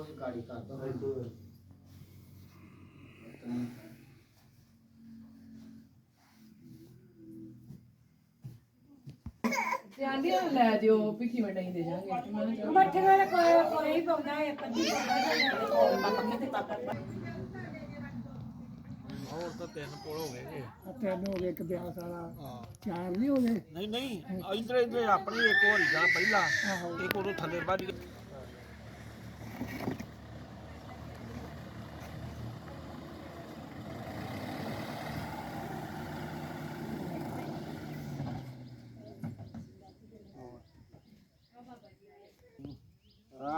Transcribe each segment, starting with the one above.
ਹੀ ਗਾੜੀ ਕਰ ਦੋ ਤੇ ਆਂਦੀ ਆ ਲੈ ਦਿਓ ਕਿਵੇਂ ਨਹੀਂ ਦੇ ਜਾਾਂਗੇ ਮੈਂ ਕਿਹਾ ਚੱਲ। ਮੱਠੇ ਵਾਲਾ ਕੋਈ ਕੋਈ ਹੀ। ਪਾਉਂਦਾ ਪਾਪਾ ਹੋਰ ਤਾਂ ਤਿੰਨ ਪੁਲ ਹੋ ਗਏ ਜੀ। ਤਿੰਨ ਹੋ ਗਏ ਇੱਕ ਬਿਆਸ ਵਾਲਾ। ਹਾਂ। ਚਾਰ ਨਹੀਂ ਹੋ ਗਏ? ਨਹੀਂ ਨਹੀਂ। ਇਧਰ ਇਧਰ ਆਪਣੀ ਇੱਕ ਹੋਰੀ ਜਾ ਪਹਿਲਾਂ। ਇੱਕ ਉਦੋਂ ਥੱਲੇ ਵੱਜ ਗਈ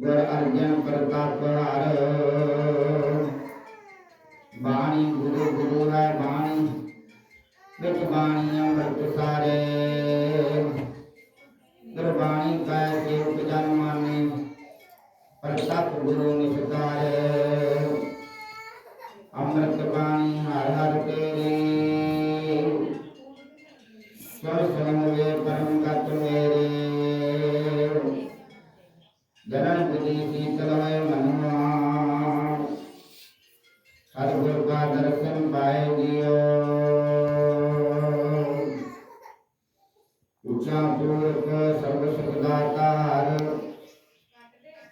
ਗੁਰ ਅਰਜਨ ਪ੍ਰਤਾਪ ਹਰ ਬਾਣੀ ਗੁਰੂ ਗੁਰੂ ਹੈ ਬਾਣੀ। ਵਿੱਚ ਬਾਣੀ ਅੰਮ੍ਰਿਤ ਸਾਰੇ ਗੁਰਬਾਣੀ ਕੈ ਸੇਵਕ ਜਨ ਮਾਨੇ। ਪ੍ਰਤਾਪ ਗੁਰੂ ਨਿਸਤਾਰੇ ਅੰਮ੍ਰਿਤ ਬਾਣੀ ਹਰ ਹਰ ਤੇਰੀ। ਸਰ ਸਮਵੇ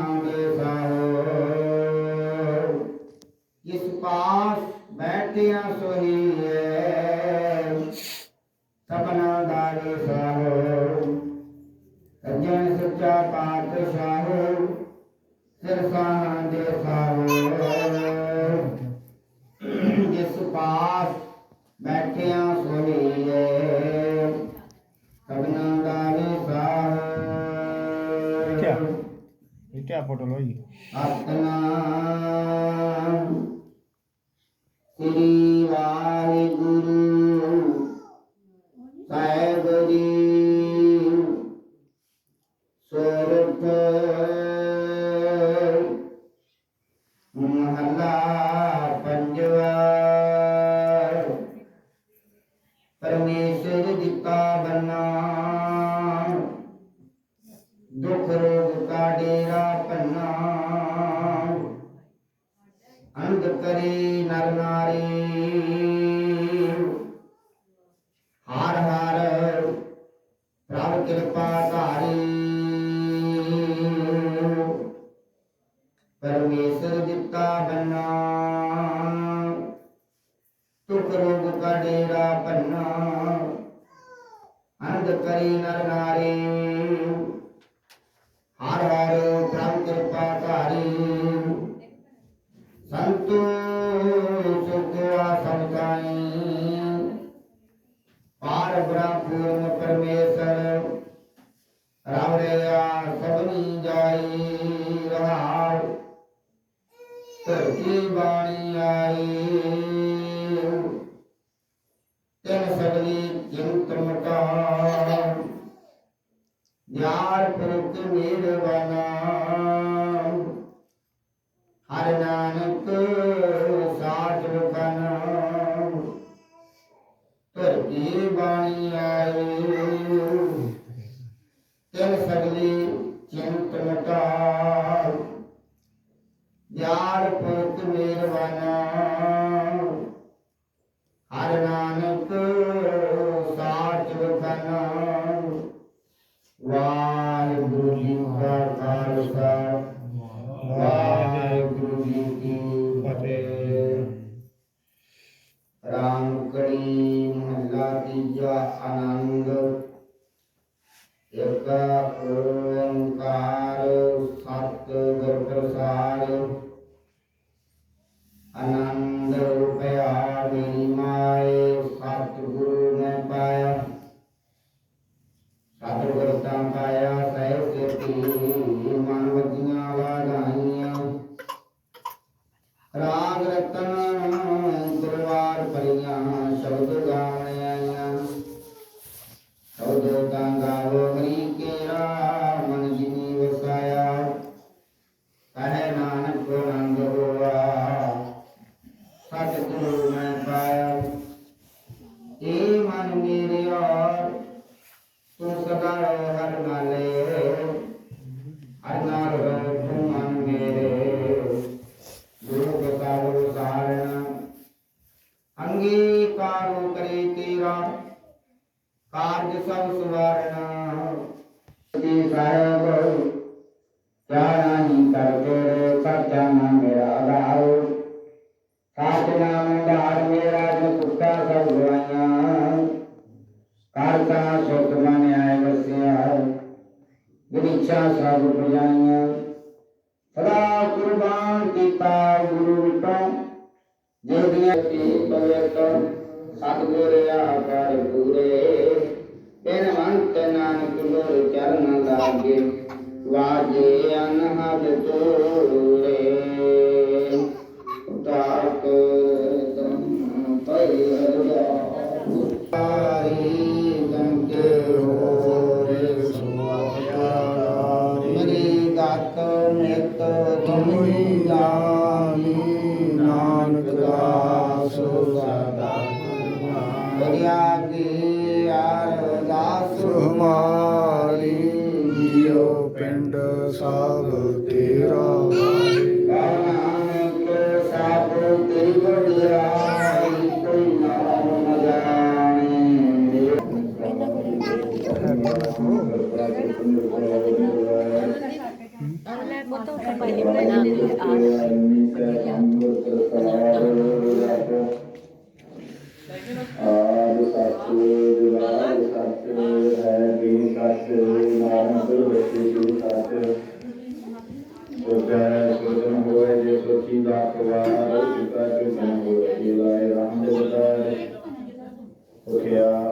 ਤਿਰਸਾਹਾਂ ਦੇ ఆ ఫోటోలో ਤਿਨ ਸਗਲੀ ਜਿਨ ਤੁਮ ਕਾ ਯਾਰ ਪ੍ਰਭ ਮੇਰਵਾਨਾ ਰਾਮਕਣੀ ਮਹਲਾ ਤੀਜਾ ਆਨੰਦ ਇਕ ਓੰਕਾਰ ਸਤ ਗੁਰ ਪ੍ਰਸਾਦ ਮੈਂ ਪਾਇਆ। ਏ ਮਨ ਮੇਰਿਆ, ਤੂੰ ਸਦਾ ਹਰ ਨਾਲੇ। ਹਰ ਨਾਲ ਤੂੰ ਮਨ ਮੇਰੇ। ਗੁਰੂ ਬਤਾਓ ਸਾਰਣਾ। ਅੰਗੀਕਾਰੋ ਕਰੇ ਤੇਰਾ। ਕਾਰਜ ਸਭ ਸਵਾਰਣਾ। ਜੀ ਸਾਹਿਬ ਦੁਨੀਆ ਕੀ ਪਵਿੱਤਰ ਸਤਿਗੁਰ ਆਕਾਰ ਪੂਰੇ ਤੇਨ ਮੰਤ ਨਾਨਕ ਗੁਰ ਚਰਨ ਲਾਗੇ ਵਾਜੇ ਅਨਹਦ ਤੋਰੇ ਤਾਕ ਤਮ ਪਈ ਹਰਿਆ ਹੋਏ ਨਾਮ ਸੁਰ ਬੱਚੇ ਜੋ ਸਾਥ ਸੋਚੈ ਸੋਚਨ ਹੋਏ ਜੇ ਸੋਚੀ ਦਾ ਕਵਾਰ ਚਿਤਾ ਚੁਤਨ ਹੋਏ ਲਾਏ ਰਾਮ ਦੇ ਬਤਾਏ ਸੁਖਿਆ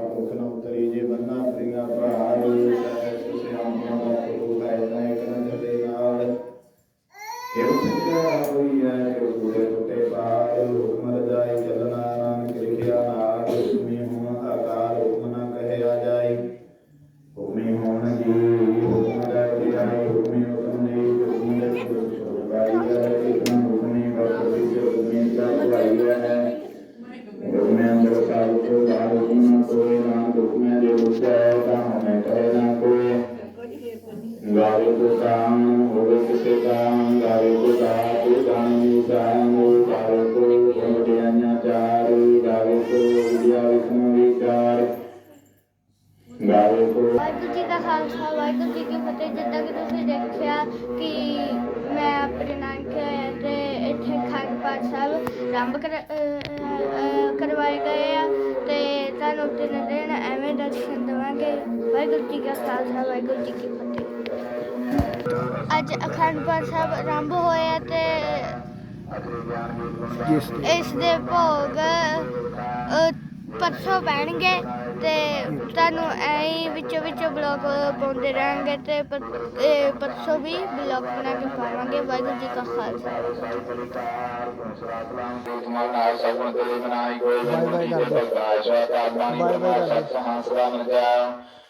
ਕੋ ਕਾਮ ਹੋਵੇ ਕਿਸੇ ਕਾਮ ਗਾਵੇ ਕੋ ਦਾਤ ਗਾਣੇ ਗਾਏ ਗਾਵੇ ਕੋ ਗੋੜਿਆਂਆਂ ਚਾਰ ਗਾਵੇ ਕੋ ਵਿਦਿਆ ਵਿਸਮ ਵਿਚਾਰ ਗਾਵੇ ਕੋ ਵਾਹਿਗੁਰੂ ਜੀ ਦਾ ਖਾਲਸਾ, ਵਾਹਿਗੁਰੂ ਜੀ ਕੀ ਫਤਿਹ। ਜਿੱਦਾਂ ਕਿ ਤੁਸੀਂ ਦੇਖਿਆ ਕਿ ਮੈਂ ਆਪਣੇ ਨਾਨਕੇ ਆਇਆ ਤੇ ਇੱਥੇ ਖੰਡ ਪਾਠ ਸਾਹਿਬ ਆਰੰਭ ਕਰਵਾਏ ਗਏ ਆ। ਤੇ ਤੁਹਾਨੂੰ ਤਿੰਨ ਦਿਨ ਐਵੇਂ ਦਰਸ਼ਨ ਦੇਵਾਂਗੇ। ਵਾਹਿਗੁਰੂ ਜੀ ਦਾ ਖਾਲਸਾ, ਵਾਹਿਗੁਰੂ ਜੀ ਕੀ ਫਤਿਹ। ਅੱਜ ਅਖੰਡ ਪਾਠ ਸਾਹਿਬ ਆਰੰਭ ਹੋਇਆ ਤੇ ਇਸ ਦੇ ਭੋਗ ਪਰਸੋਂ ਪੈਣਗੇ ਤੇ ਤੁਹਾਨੂੰ ਐਂ ਵਿੱਚੋਂ ਵਿੱਚੋਂ ਬਲੌਗ ਪਾਉਂਦੇ ਰਹਾਂਗੇ ਤੇ ਪਰਸੋਂ ਵੀ ਬਲੌਗ ਬਣਾ ਕੇ ਪਾਵਾਂਗੇ। ਵਾਹਿਗੁਰੂ ਜੀ ਕਾ ਖਾਲਸਾ। ਤੁਮਾਰ ਨਾਲ ਸਗੁਣ ਤੇਰੇ